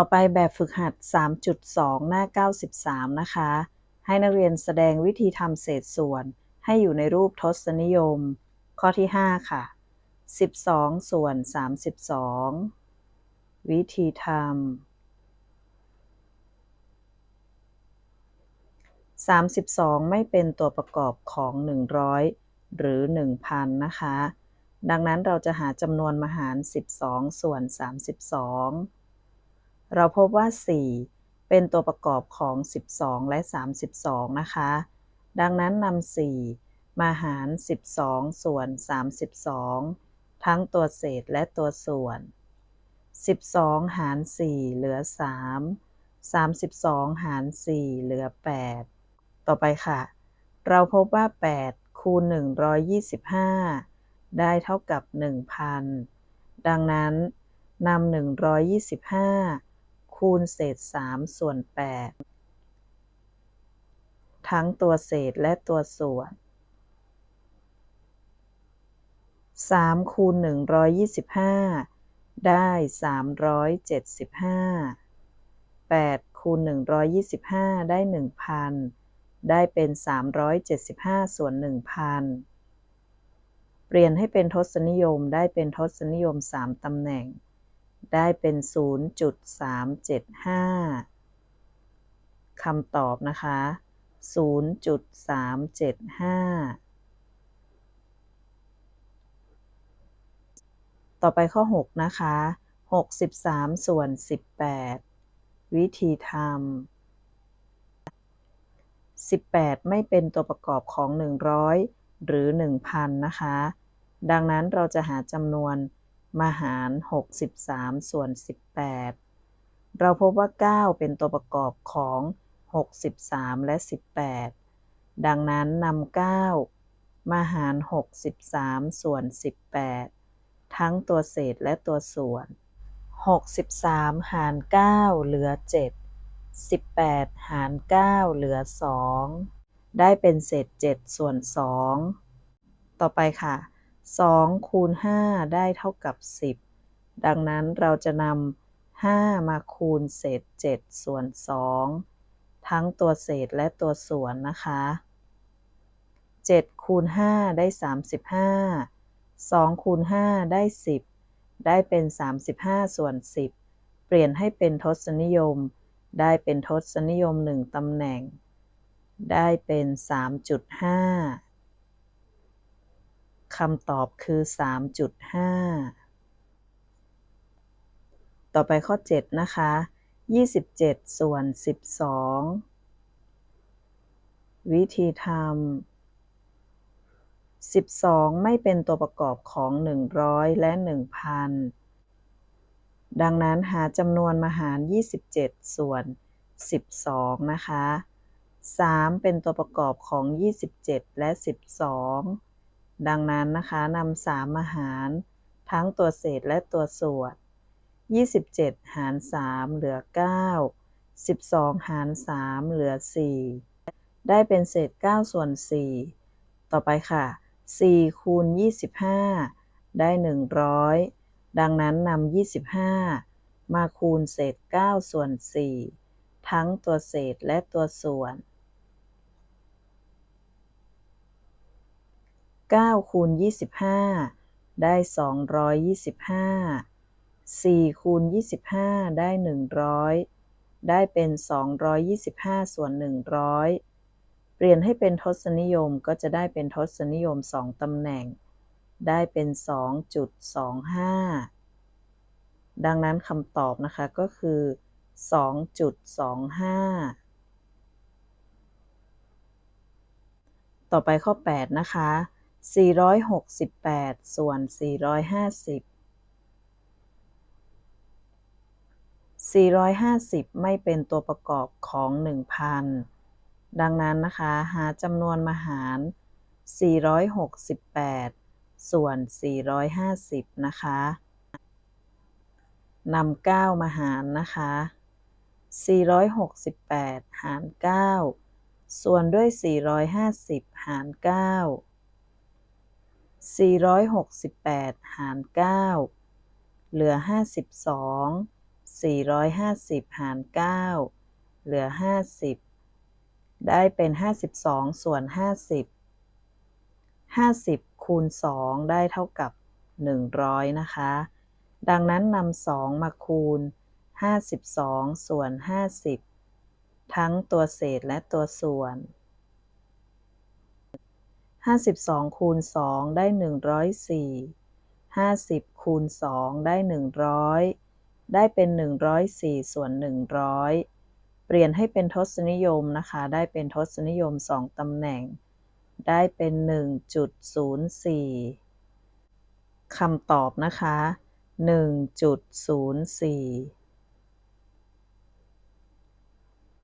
ต่อไปแบบฝึกหัด 3.2 หน้า 93 นะคะ ให้นักเรียนแสดงวิธีทำเศษส่วน ให้อยู่ในรูปทศนิยม ข้อที่ 5 ค่ะ 12 ส่วน 32 วิธีทำ32 ไม่เป็นตัวประกอบของ 100 หรือ 1,000 นะคะ ดังนั้นเราจะหาจำนวนมหาร 12 ส่วน 32 เราพบว่า 4 เป็นตัวประกอบของ 12 และ 32 นะคะ ดังนั้นนำ4 มาหาร 12 ส่วน 32 ทั้งตัวเศษและตัวส่วน 12 หาร 4 เหลือ 3 32 หาร 4 เหลือ 8 ต่อไปค่ะ เราพบว่า 8 คูณ 125 ได้เท่ากับ 1,000 ดังนั้นนำ125 คูณเศษ 3 ส่วน 8 ทั้งตัวเศษและตัวส่วน 3 คูณ 125 ได้ 375 8 คูณ 125 ได้ 1,000 ได้เป็น 375 ส่วน 1,000 เปลี่ยนให้เป็นทศนิยมได้เป็นทศนิยม 3 ตำแหน่ง ได้เป็น 0.375 คำตอบนะคะ 0.375 ต่อไปข้อ 6 นะคะ 63 ส่วน 18 วิธีทำ18 ไม่เป็นตัวประกอบของ 100 หรือ 1,000 นะคะ ดังนั้นเราจะหาจำนวน มาหาร63 ส่วน 18 เราพบว่า 9 เป็นตัวประกอบของ 63 และ 18 ดังนั้นนำ9 มาหาร 63 ส่วน 18 ทั้งตัวเศษและตัวส่วน 63 หาร 9 เหลือ 7 18 หาร 9 เหลือ 2 ได้เป็นเศษ 7 ส่วน 2 ต่อไปค่ะ 2 คูณ 5 ได้เท่ากับ 10 ดังนั้นเราจะนำ5 มาคูณเศษ 7 ส่วน 2 ทั้งตัวเศษและตัวส่วนนะคะ 7 คูณ 5 ได้ 35 2 คูณ 5 ได้ 10 ได้เป็น 35 ส่วน 10 เปลี่ยนให้เป็นทศนิยม ได้เป็นทศนิยม 1ตำแหน่ง ได้เป็น 3.5 คำตอบคือ 3.5 ต่อไปข้อ 7 นะคะ 27 ส่วน 12 วิธีทำ12 ไม่เป็นตัวประกอบของ 100 และ 1,000 ดังนั้นหาจำนวนมาหาร 27 ส่วน 12 นะคะ 3 เป็นตัวประกอบของ 27 และ 12 ดังนั้นนะคะนำสามมาหารทั้งตัวเศษและตัวส่วน 27 หาร 3 เหลือ 9 12 หาร 3 เหลือ 4 ได้เป็นเศษ 9 ส่วน 4 ต่อไปค่ะ 4 คูณ 25 ได้ 100 ดังนั้นนำ25 มาคูณเศษ 9 ส่วน 4 ทั้งตัวเศษและตัวส่วน 9คูณ25ได้225 4คูณ25ได้100ได้เป็น225ส่วน100เปลี่ยนให้เป็นทศนิยมก็จะได้เป็นทศนิยม2ตำแหน่ง ได้เป็น2.25ดังนั้นคำตอบนะคะก็คือ2.25ต่อไปข้อ 8 นะคะ 468 ส่วน 450 450 ไม่เป็นตัวประกอบของ 1,000 ดังนั้นนะคะ หาจำนวนมาหาร 468 ส่วน 450 นะคะนำ9มาหารนะคะ 468 หาร 9 ส่วนด้วย 450 หาร 9 468 หาร 9 เหลือ 52 450 หาร 9 เหลือ 50 ได้เป็น 52 ส่วน 50 50 คูณ 2 ได้เท่ากับ 100 นะคะ ดังนั้นนำ 2 มาคูณ 52 ส่วน 50 ทั้งตัวเศษและตัวส่วน 52คูณ2ได้104 50คูณ2ได้100ได้เป็น104ส่วน100เปลี่ยนให้เป็นทศนิยมนะคะ ได้เป็นทศนิยม2ตำแหน่ง ได้เป็น1.04คำตอบนะคะ1.04